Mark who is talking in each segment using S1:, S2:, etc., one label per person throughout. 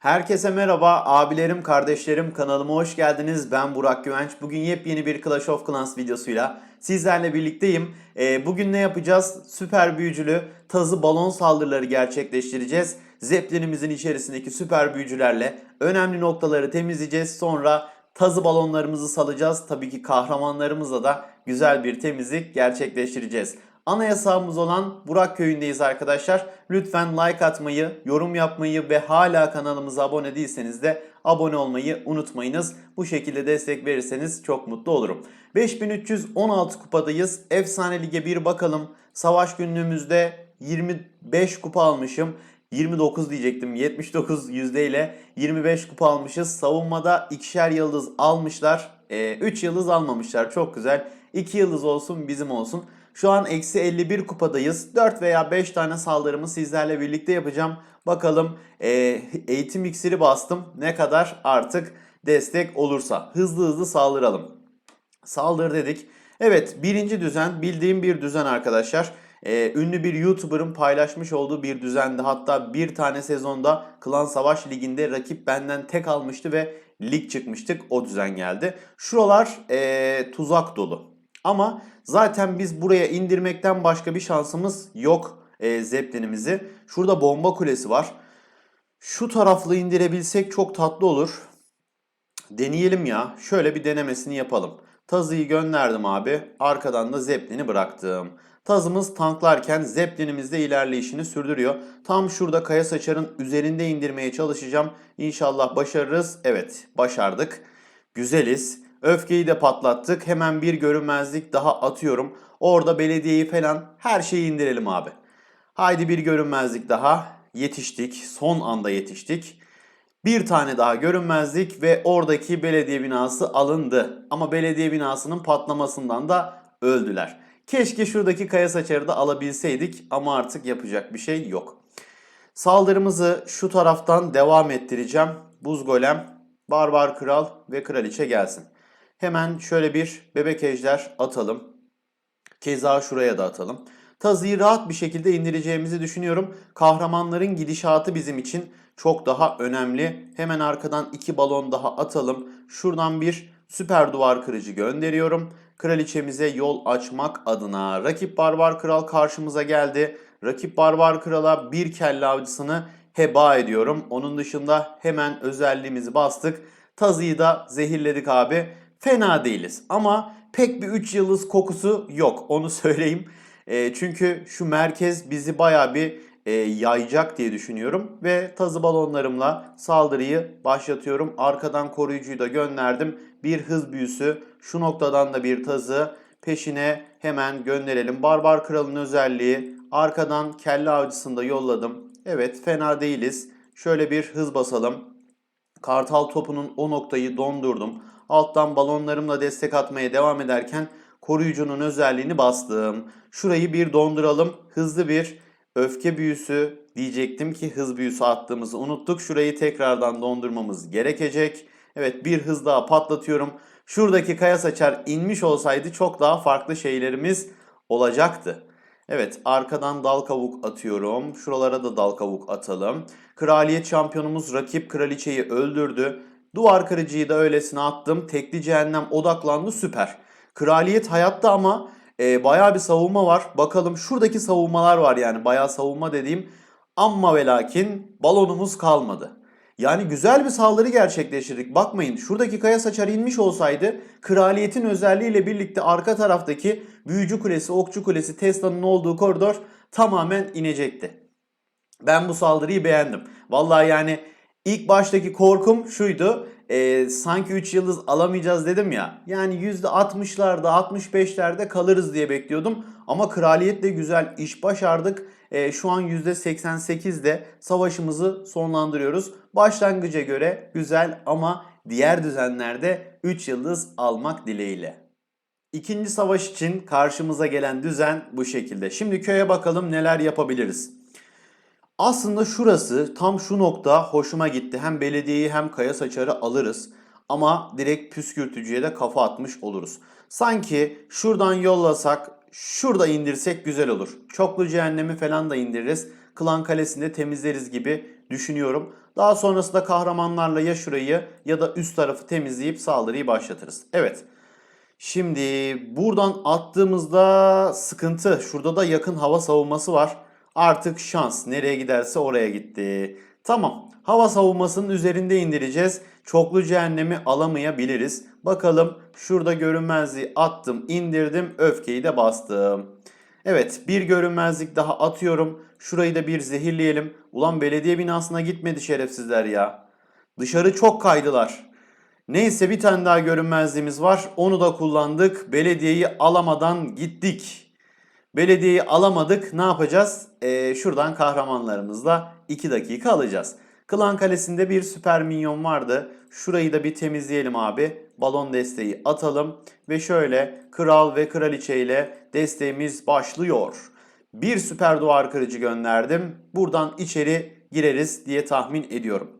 S1: Herkese merhaba abilerim, kardeşlerim kanalıma hoş geldiniz. Ben Burak Güvenç. Bugün yepyeni bir Clash of Clans videosuyla sizlerle birlikteyim. Ee, bugün ne yapacağız? Süper büyücülü tazı balon saldırıları gerçekleştireceğiz. Zeppelinimizin içerisindeki süper büyücülerle önemli noktaları temizleyeceğiz. Sonra tazı balonlarımızı salacağız. Tabii ki kahramanlarımızla da güzel bir temizlik gerçekleştireceğiz. Ana yasağımız olan Burak Köyü'ndeyiz arkadaşlar. Lütfen like atmayı, yorum yapmayı ve hala kanalımıza abone değilseniz de abone olmayı unutmayınız. Bu şekilde destek verirseniz çok mutlu olurum. 5316 kupadayız. Efsane Lig'e bir bakalım. Savaş günlüğümüzde 25 kupa almışım. 29 diyecektim. 79 yüzdeyle 25 kupa almışız. Savunmada ikişer yıldız almışlar. 3 yıldız almamışlar. Çok güzel. 2 yıldız olsun bizim olsun. Şu an eksi 51 kupadayız. 4 veya 5 tane saldırımı sizlerle birlikte yapacağım. Bakalım e, eğitim iksiri bastım. Ne kadar artık destek olursa. Hızlı hızlı saldıralım. Saldır dedik. Evet birinci düzen bildiğim bir düzen arkadaşlar. Ee, ünlü bir YouTuber'ın paylaşmış olduğu bir düzendi. Hatta bir tane sezonda Klan Savaş Ligi'nde rakip benden tek almıştı ve lig çıkmıştık. O düzen geldi. Şuralar ee, tuzak dolu. Ama zaten biz buraya indirmekten başka bir şansımız yok e, Zeppelin'imizi. Şurada bomba kulesi var. Şu taraflı indirebilsek çok tatlı olur. Deneyelim ya. Şöyle bir denemesini yapalım. Tazıyı gönderdim abi. Arkadan da Zeppelin'i bıraktım. Tazımız tanklarken Zeppelin'imiz de ilerleyişini sürdürüyor. Tam şurada Kaya Saçar'ın üzerinde indirmeye çalışacağım. İnşallah başarırız. Evet başardık. Güzeliz. Öfkeyi de patlattık. Hemen bir görünmezlik daha atıyorum. Orada belediyeyi falan her şeyi indirelim abi. Haydi bir görünmezlik daha. Yetiştik. Son anda yetiştik. Bir tane daha görünmezlik ve oradaki belediye binası alındı. Ama belediye binasının patlamasından da öldüler. Keşke şuradaki kaya saçarı da alabilseydik ama artık yapacak bir şey yok. Saldırımızı şu taraftan devam ettireceğim. Buz golem, barbar kral ve kraliçe gelsin. Hemen şöyle bir bebek ejder atalım. Keza şuraya da atalım. Tazıyı rahat bir şekilde indireceğimizi düşünüyorum. Kahramanların gidişatı bizim için çok daha önemli. Hemen arkadan iki balon daha atalım. Şuradan bir süper duvar kırıcı gönderiyorum. Kraliçemize yol açmak adına. Rakip Barbar Kral karşımıza geldi. Rakip Barbar Kral'a bir kelle avcısını heba ediyorum. Onun dışında hemen özelliğimizi bastık. Tazıyı da zehirledik abi. Fena değiliz ama pek bir 3 yıldız kokusu yok onu söyleyeyim. E, çünkü şu merkez bizi baya bir e, yayacak diye düşünüyorum. Ve tazı balonlarımla saldırıyı başlatıyorum. Arkadan koruyucuyu da gönderdim. Bir hız büyüsü. Şu noktadan da bir tazı. Peşine hemen gönderelim. Barbar Kral'ın özelliği. Arkadan kelle avcısını da yolladım. Evet fena değiliz. Şöyle bir hız basalım. Kartal topunun o noktayı dondurdum. Alttan balonlarımla destek atmaya devam ederken koruyucunun özelliğini bastım. Şurayı bir donduralım. Hızlı bir öfke büyüsü diyecektim ki hız büyüsü attığımızı unuttuk. Şurayı tekrardan dondurmamız gerekecek. Evet bir hız daha patlatıyorum. Şuradaki kaya saçar inmiş olsaydı çok daha farklı şeylerimiz olacaktı. Evet arkadan dal kavuk atıyorum. Şuralara da dal kavuk atalım. Kraliyet şampiyonumuz rakip kraliçeyi öldürdü. Duvar kırıcıyı da öylesine attım. Tekli cehennem odaklandı süper. Kraliyet hayatta ama e, bayağı bir savunma var. Bakalım şuradaki savunmalar var yani bayağı savunma dediğim. Amma ve lakin balonumuz kalmadı. Yani güzel bir saldırı gerçekleştirdik. Bakmayın şuradaki kaya saçar inmiş olsaydı kraliyetin özelliğiyle birlikte arka taraftaki büyücü kulesi, okçu kulesi, Tesla'nın olduğu koridor tamamen inecekti. Ben bu saldırıyı beğendim. Vallahi yani ilk baştaki korkum şuydu. E, sanki 3 yıldız alamayacağız dedim ya. Yani %60'larda 65'lerde kalırız diye bekliyordum. Ama kraliyetle güzel iş başardık. E, şu an %88'de savaşımızı sonlandırıyoruz. Başlangıca göre güzel ama diğer düzenlerde 3 yıldız almak dileğiyle. İkinci savaş için karşımıza gelen düzen bu şekilde. Şimdi köye bakalım neler yapabiliriz. Aslında şurası tam şu nokta hoşuma gitti. Hem belediyeyi hem kaya saçarı alırız. Ama direkt püskürtücüye de kafa atmış oluruz. Sanki şuradan yollasak şurada indirsek güzel olur. Çoklu cehennemi falan da indiririz. Klan kalesinde temizleriz gibi düşünüyorum. Daha sonrasında kahramanlarla ya şurayı ya da üst tarafı temizleyip saldırıyı başlatırız. Evet. Şimdi buradan attığımızda sıkıntı. Şurada da yakın hava savunması var. Artık şans. Nereye giderse oraya gitti. Tamam. Hava savunmasının üzerinde indireceğiz. Çoklu cehennemi alamayabiliriz. Bakalım şurada görünmezliği attım, indirdim, öfkeyi de bastım. Evet bir görünmezlik daha atıyorum. Şurayı da bir zehirleyelim. Ulan belediye binasına gitmedi şerefsizler ya. Dışarı çok kaydılar. Neyse bir tane daha görünmezliğimiz var. Onu da kullandık. Belediyeyi alamadan gittik. Belediyeyi alamadık. Ne yapacağız? Ee, şuradan kahramanlarımızla 2 dakika alacağız. Klan Kalesi'nde bir süper minyon vardı. Şurayı da bir temizleyelim abi. Balon desteği atalım. Ve şöyle kral ve kraliçe ile desteğimiz başlıyor. Bir süper duvar kırıcı gönderdim. Buradan içeri gireriz diye tahmin ediyorum.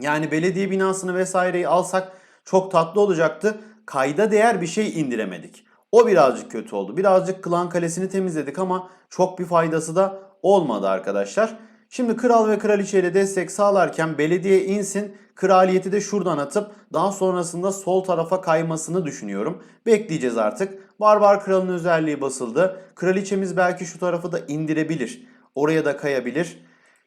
S1: Yani belediye binasını vesaireyi alsak çok tatlı olacaktı. Kayda değer bir şey indiremedik. O birazcık kötü oldu. Birazcık klan kalesini temizledik ama çok bir faydası da olmadı arkadaşlar. Şimdi kral ve kraliçe ile destek sağlarken belediye insin. Kraliyeti de şuradan atıp daha sonrasında sol tarafa kaymasını düşünüyorum. Bekleyeceğiz artık. Barbar kralın özelliği basıldı. Kraliçemiz belki şu tarafı da indirebilir. Oraya da kayabilir.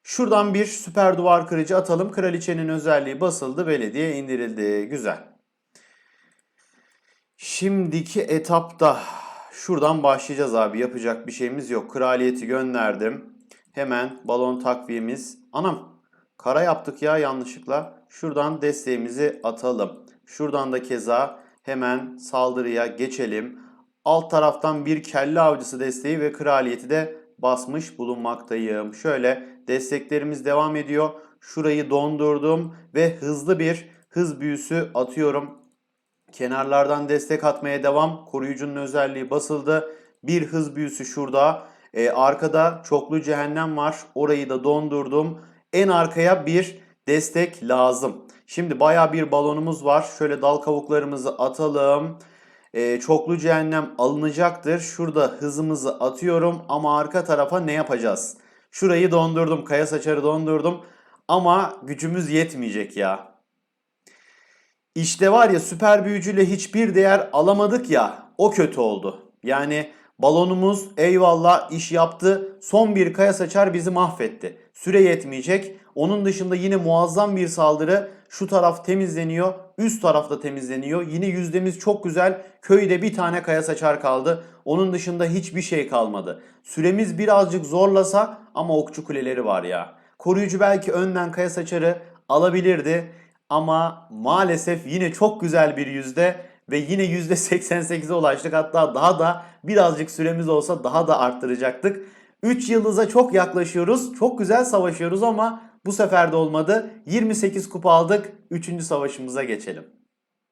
S1: Şuradan bir süper duvar kırıcı atalım. Kraliçenin özelliği basıldı. Belediye indirildi. Güzel. Şimdiki etapta şuradan başlayacağız abi. Yapacak bir şeyimiz yok. Kraliyeti gönderdim. Hemen balon takviyemiz. Anam kara yaptık ya yanlışlıkla. Şuradan desteğimizi atalım. Şuradan da keza hemen saldırıya geçelim. Alt taraftan bir kelle avcısı desteği ve kraliyeti de basmış bulunmaktayım. Şöyle desteklerimiz devam ediyor. Şurayı dondurdum ve hızlı bir hız büyüsü atıyorum. Kenarlardan destek atmaya devam. Koruyucunun özelliği basıldı. Bir hız büyüsü şurada. Ee, arkada çoklu cehennem var. Orayı da dondurdum. En arkaya bir destek lazım. Şimdi baya bir balonumuz var. Şöyle dal kavuklarımızı atalım. Ee, çoklu cehennem alınacaktır. Şurada hızımızı atıyorum ama arka tarafa ne yapacağız? Şurayı dondurdum. Kaya saçarı dondurdum. Ama gücümüz yetmeyecek ya. İşte var ya süper büyücüyle hiçbir değer alamadık ya. O kötü oldu. Yani balonumuz eyvallah iş yaptı. Son bir kaya saçar bizi mahvetti. Süre yetmeyecek. Onun dışında yine muazzam bir saldırı. Şu taraf temizleniyor. Üst tarafta temizleniyor. Yine yüzdemiz çok güzel. Köyde bir tane kaya saçar kaldı. Onun dışında hiçbir şey kalmadı. Süremiz birazcık zorlasa ama okçu kuleleri var ya. Koruyucu belki önden kaya saçarı alabilirdi. Ama maalesef yine çok güzel bir yüzde ve yine yüzde 88'e ulaştık. Hatta daha da birazcık süremiz olsa daha da arttıracaktık. 3 yıldıza çok yaklaşıyoruz. Çok güzel savaşıyoruz ama bu sefer de olmadı. 28 kupa aldık. 3. savaşımıza geçelim.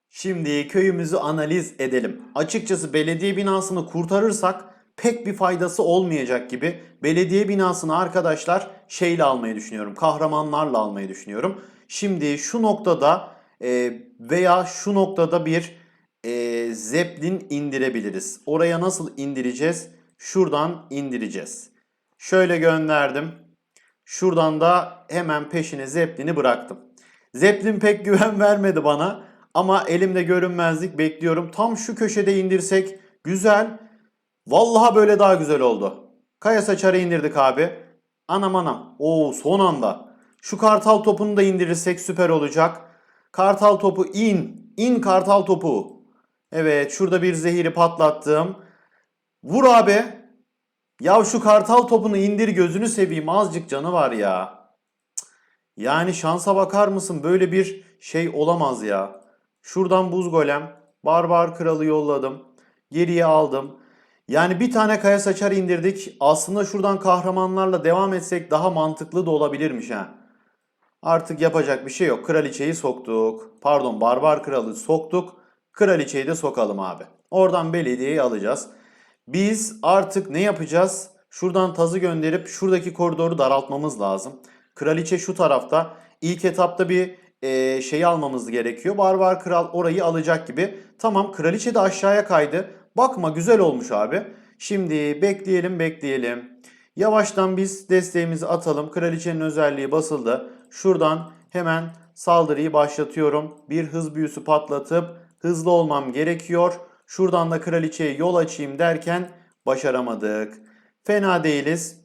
S1: Şimdi köyümüzü analiz edelim. Açıkçası belediye binasını kurtarırsak pek bir faydası olmayacak gibi. Belediye binasını arkadaşlar şeyle almayı düşünüyorum. Kahramanlarla almayı düşünüyorum. Şimdi şu noktada e, veya şu noktada bir e, zeplin indirebiliriz. Oraya nasıl indireceğiz? Şuradan indireceğiz. Şöyle gönderdim. Şuradan da hemen peşine zeplini bıraktım. Zeplin pek güven vermedi bana ama elimde görünmezlik bekliyorum. Tam şu köşede indirsek güzel. Vallahi böyle daha güzel oldu. Kaya saçarı indirdik abi. Anam anam. Oo son anda. Şu kartal topunu da indirirsek süper olacak. Kartal topu in. İn kartal topu. Evet şurada bir zehiri patlattım. Vur abi. Ya şu kartal topunu indir gözünü seveyim azıcık canı var ya. Yani şansa bakar mısın böyle bir şey olamaz ya. Şuradan buz golem. Barbar kralı yolladım. Geriye aldım. Yani bir tane kaya saçar indirdik. Aslında şuradan kahramanlarla devam etsek daha mantıklı da olabilirmiş ha. Artık yapacak bir şey yok. Kraliçeyi soktuk. Pardon barbar kralı soktuk. Kraliçeyi de sokalım abi. Oradan belediyeyi alacağız. Biz artık ne yapacağız? Şuradan tazı gönderip şuradaki koridoru daraltmamız lazım. Kraliçe şu tarafta. İlk etapta bir e, şey almamız gerekiyor. Barbar kral orayı alacak gibi. Tamam kraliçe de aşağıya kaydı. Bakma güzel olmuş abi. Şimdi bekleyelim bekleyelim. Yavaştan biz desteğimizi atalım. Kraliçenin özelliği basıldı. Şuradan hemen saldırıyı başlatıyorum. Bir hız büyüsü patlatıp hızlı olmam gerekiyor. Şuradan da kraliçeye yol açayım derken başaramadık. Fena değiliz.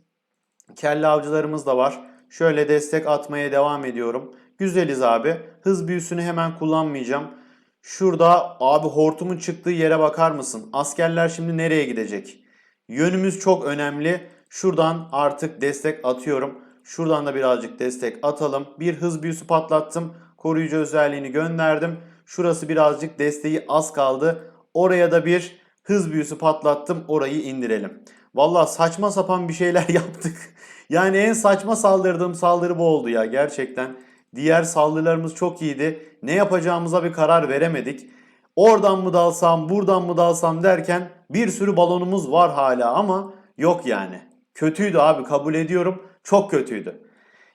S1: Kelle avcılarımız da var. Şöyle destek atmaya devam ediyorum. Güzeliz abi. Hız büyüsünü hemen kullanmayacağım. Şurada abi hortumun çıktığı yere bakar mısın? Askerler şimdi nereye gidecek? Yönümüz çok önemli. Şuradan artık destek atıyorum. Şuradan da birazcık destek atalım. Bir hız büyüsü patlattım. Koruyucu özelliğini gönderdim. Şurası birazcık desteği az kaldı. Oraya da bir hız büyüsü patlattım. Orayı indirelim. Valla saçma sapan bir şeyler yaptık. Yani en saçma saldırdığım saldırı bu oldu ya gerçekten. Diğer saldırılarımız çok iyiydi. Ne yapacağımıza bir karar veremedik. Oradan mı dalsam, buradan mı dalsam derken bir sürü balonumuz var hala ama yok yani. Kötüydü abi kabul ediyorum. Çok kötüydü.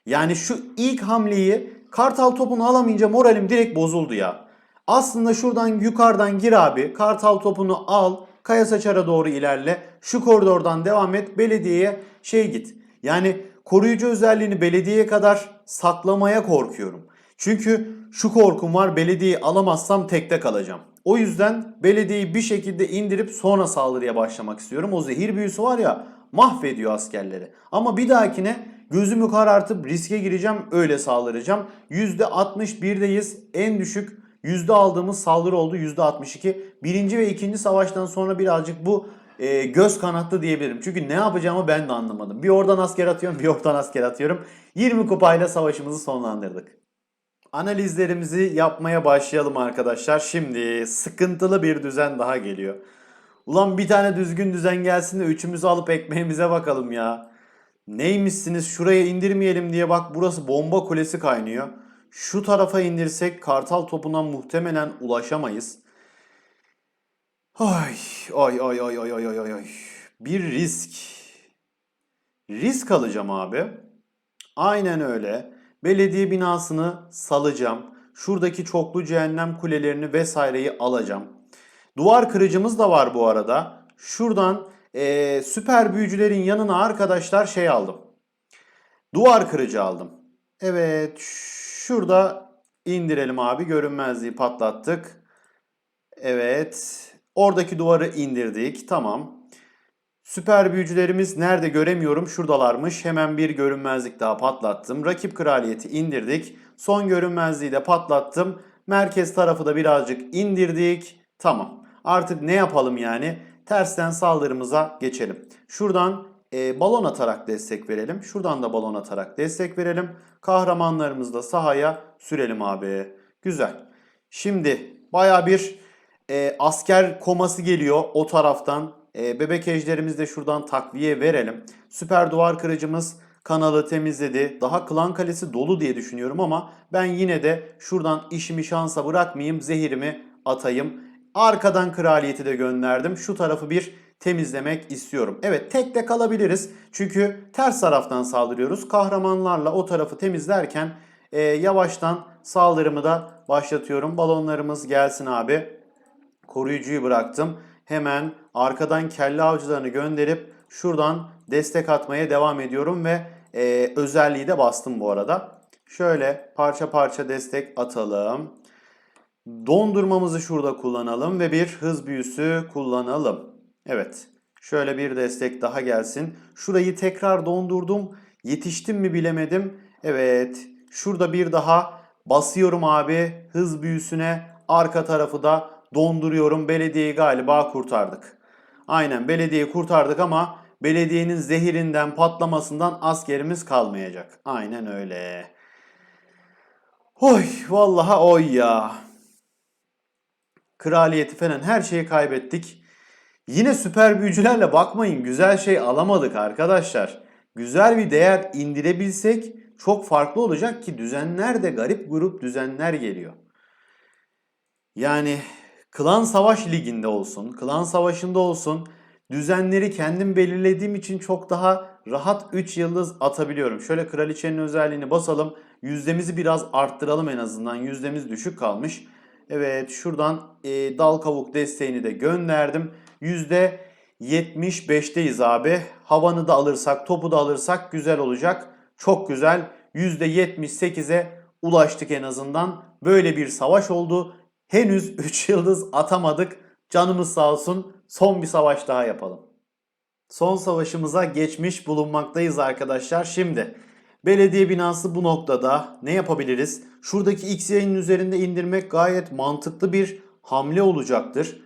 S1: Yani şu ilk hamleyi kartal topunu alamayınca moralim direkt bozuldu ya. Aslında şuradan yukarıdan gir abi. Kartal topunu al. Kaya Saçar'a doğru ilerle. Şu koridordan devam et. Belediyeye şey git. Yani koruyucu özelliğini belediyeye kadar saklamaya korkuyorum. Çünkü şu korkum var belediyeyi alamazsam tekte kalacağım. O yüzden belediyeyi bir şekilde indirip sonra saldırıya başlamak istiyorum. O zehir büyüsü var ya mahvediyor askerleri. Ama bir dahakine gözümü karartıp riske gireceğim öyle saldıracağım. %61'deyiz en düşük yüzde aldığımız saldırı oldu %62. Birinci ve ikinci savaştan sonra birazcık bu e, göz kanattı diyebilirim. Çünkü ne yapacağımı ben de anlamadım. Bir oradan asker atıyorum bir oradan asker atıyorum. 20 kupayla savaşımızı sonlandırdık. Analizlerimizi yapmaya başlayalım arkadaşlar. Şimdi sıkıntılı bir düzen daha geliyor. Ulan bir tane düzgün düzen gelsin de üçümüzü alıp ekmeğimize bakalım ya. Neymişsiniz şuraya indirmeyelim diye bak burası bomba kulesi kaynıyor. Şu tarafa indirsek kartal topuna muhtemelen ulaşamayız. Ay ay ay ay ay ay ay ay. Bir risk. Risk alacağım abi. Aynen öyle. Belediye binasını salacağım. Şuradaki çoklu cehennem kulelerini vesaireyi alacağım. Duvar kırıcımız da var bu arada. Şuradan eee, süper büyücülerin yanına arkadaşlar şey aldım. Duvar kırıcı aldım. Evet şurada indirelim abi. Görünmezliği patlattık. Evet. Oradaki duvarı indirdik. Tamam. Süper büyücülerimiz nerede göremiyorum. Şuradalarmış. Hemen bir görünmezlik daha patlattım. Rakip kraliyeti indirdik. Son görünmezliği de patlattım. Merkez tarafı da birazcık indirdik. Tamam. Artık ne yapalım yani? Tersten saldırımıza geçelim. Şuradan e, balon atarak destek verelim. Şuradan da balon atarak destek verelim. Kahramanlarımızı da sahaya sürelim abi. Güzel. Şimdi baya bir e, asker koması geliyor o taraftan. E, bebek ejderimizi de şuradan takviye verelim. Süper duvar kırıcımız kanalı temizledi. Daha klan kalesi dolu diye düşünüyorum ama ben yine de şuradan işimi şansa bırakmayayım. Zehirimi atayım. Arkadan kraliyeti de gönderdim. Şu tarafı bir temizlemek istiyorum. Evet tek de kalabiliriz. Çünkü ters taraftan saldırıyoruz. Kahramanlarla o tarafı temizlerken e, yavaştan saldırımı da başlatıyorum. Balonlarımız gelsin abi. Koruyucuyu bıraktım. Hemen arkadan kelle avcılarını gönderip şuradan destek atmaya devam ediyorum ve e, özelliği de bastım bu arada. Şöyle parça parça destek atalım. Dondurmamızı şurada kullanalım ve bir hız büyüsü kullanalım. Evet. Şöyle bir destek daha gelsin. Şurayı tekrar dondurdum. Yetiştim mi bilemedim. Evet. Şurada bir daha basıyorum abi hız büyüsüne. Arka tarafı da donduruyorum. Belediyeyi galiba kurtardık. Aynen belediyeyi kurtardık ama belediyenin zehirinden patlamasından askerimiz kalmayacak. Aynen öyle. Oy vallahi oy ya. Kraliyeti falan her şeyi kaybettik. Yine süper büyücülerle bakmayın güzel şey alamadık arkadaşlar. Güzel bir değer indirebilsek çok farklı olacak ki düzenler de garip grup düzenler geliyor. Yani Klan Savaş Ligi'nde olsun, Klan Savaşı'nda olsun düzenleri kendim belirlediğim için çok daha rahat 3 yıldız atabiliyorum. Şöyle kraliçenin özelliğini basalım. Yüzdemizi biraz arttıralım en azından. Yüzdemiz düşük kalmış. Evet şuradan e, dal kavuk desteğini de gönderdim. Yüzde 75'teyiz abi. Havanı da alırsak, topu da alırsak güzel olacak. Çok güzel. %78'e ulaştık en azından. Böyle bir savaş oldu. Henüz 3 yıldız atamadık. Canımız sağ olsun. Son bir savaş daha yapalım. Son savaşımıza geçmiş bulunmaktayız arkadaşlar. Şimdi belediye binası bu noktada ne yapabiliriz? Şuradaki X yayının üzerinde indirmek gayet mantıklı bir hamle olacaktır.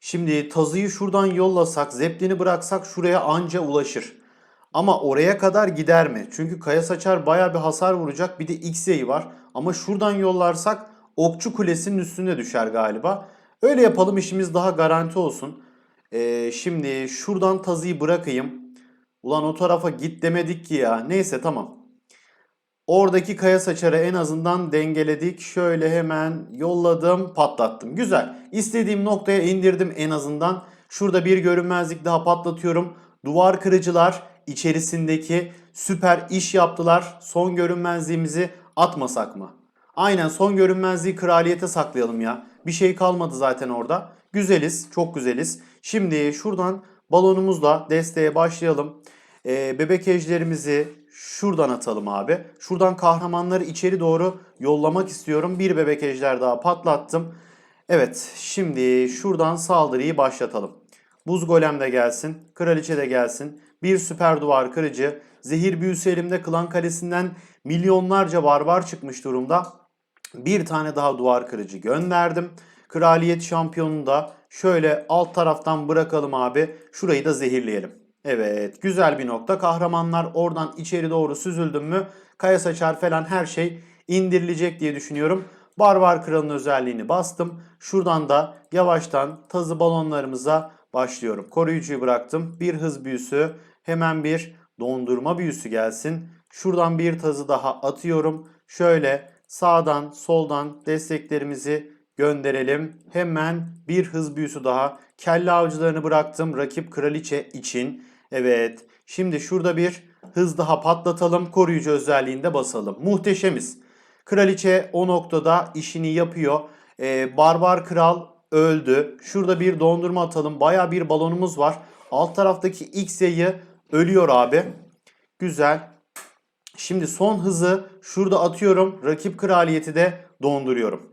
S1: Şimdi tazıyı şuradan yollasak, zeplini bıraksak şuraya anca ulaşır. Ama oraya kadar gider mi? Çünkü kaya saçar baya bir hasar vuracak. Bir de X yayı var. Ama şuradan yollarsak okçu kulesinin üstüne düşer galiba. Öyle yapalım işimiz daha garanti olsun. Ee, şimdi şuradan tazıyı bırakayım. Ulan o tarafa git demedik ki ya. Neyse tamam. Oradaki kaya saçarı en azından dengeledik. Şöyle hemen yolladım, patlattım. Güzel. İstediğim noktaya indirdim en azından. Şurada bir görünmezlik daha patlatıyorum. Duvar kırıcılar içerisindeki süper iş yaptılar. Son görünmezliğimizi atmasak mı? Aynen son görünmezliği kraliyete saklayalım ya. Bir şey kalmadı zaten orada. Güzeliz, çok güzeliz. Şimdi şuradan balonumuzla desteğe başlayalım. Ee, bebek ejderimizi şuradan atalım abi. Şuradan kahramanları içeri doğru yollamak istiyorum. Bir bebek ejder daha patlattım. Evet, şimdi şuradan saldırıyı başlatalım. Buz golem de gelsin, kraliçe de gelsin. Bir süper duvar kırıcı. Zehir büyüsü elimde klan kalesinden milyonlarca barbar çıkmış durumda. Bir tane daha duvar kırıcı gönderdim. Kraliyet şampiyonunu da şöyle alt taraftan bırakalım abi. Şurayı da zehirleyelim. Evet güzel bir nokta. Kahramanlar oradan içeri doğru süzüldüm mü kaya saçar falan her şey indirilecek diye düşünüyorum. Barbar kralın özelliğini bastım. Şuradan da yavaştan tazı balonlarımıza başlıyorum. Koruyucuyu bıraktım. Bir hız büyüsü hemen bir dondurma büyüsü gelsin. Şuradan bir tazı daha atıyorum. Şöyle sağdan soldan desteklerimizi gönderelim. Hemen bir hız büyüsü daha. Kelle avcılarını bıraktım rakip kraliçe için. Evet. Şimdi şurada bir hız daha patlatalım. Koruyucu özelliğinde basalım. Muhteşemiz. Kraliçe o noktada işini yapıyor. Ee, Barbar kral öldü. Şurada bir dondurma atalım. Baya bir balonumuz var. Alt taraftaki X yayı ölüyor abi. Güzel. Şimdi son hızı şurada atıyorum. Rakip kraliyeti de donduruyorum.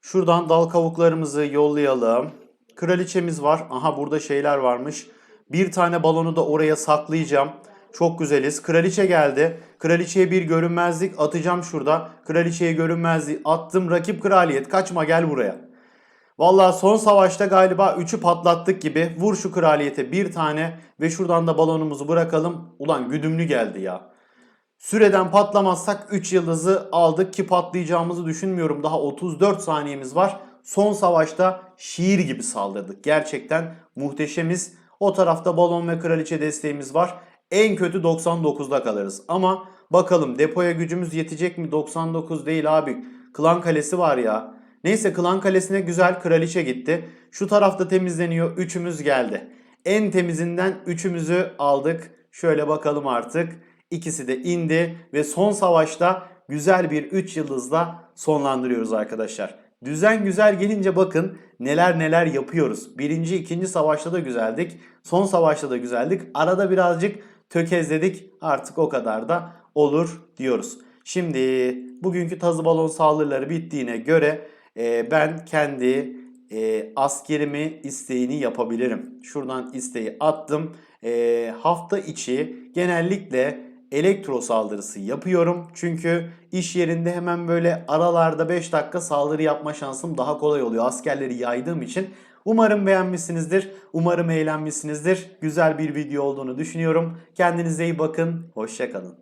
S1: Şuradan dal kavuklarımızı yollayalım. Kraliçemiz var. Aha burada şeyler varmış. Bir tane balonu da oraya saklayacağım. Çok güzeliz. Kraliçe geldi. Kraliçeye bir görünmezlik atacağım şurada. Kraliçeye görünmezlik attım. Rakip kraliyet kaçma gel buraya. Vallahi son savaşta galiba 3'ü patlattık gibi. Vur şu kraliyete bir tane ve şuradan da balonumuzu bırakalım. Ulan güdümlü geldi ya. Süreden patlamazsak 3 yıldızı aldık ki patlayacağımızı düşünmüyorum. Daha 34 saniyemiz var. Son savaşta şiir gibi saldırdık. Gerçekten muhteşemiz. O tarafta balon ve kraliçe desteğimiz var. En kötü 99'da kalırız. Ama bakalım depoya gücümüz yetecek mi? 99 değil abi. Klan kalesi var ya. Neyse klan kalesine güzel kraliçe gitti. Şu tarafta temizleniyor. Üçümüz geldi. En temizinden üçümüzü aldık. Şöyle bakalım artık. İkisi de indi ve son savaşta güzel bir 3 yıldızla sonlandırıyoruz arkadaşlar. Düzen güzel gelince bakın neler neler yapıyoruz. Birinci, ikinci savaşta da güzeldik. Son savaşta da güzeldik. Arada birazcık tökezledik. Artık o kadar da olur diyoruz. Şimdi bugünkü tazı balon saldırıları bittiğine göre e, ben kendi e, askerimi isteğini yapabilirim. Şuradan isteği attım. E, hafta içi genellikle elektro saldırısı yapıyorum. Çünkü iş yerinde hemen böyle aralarda 5 dakika saldırı yapma şansım daha kolay oluyor. Askerleri yaydığım için. Umarım beğenmişsinizdir. Umarım eğlenmişsinizdir. Güzel bir video olduğunu düşünüyorum. Kendinize iyi bakın. Hoşçakalın.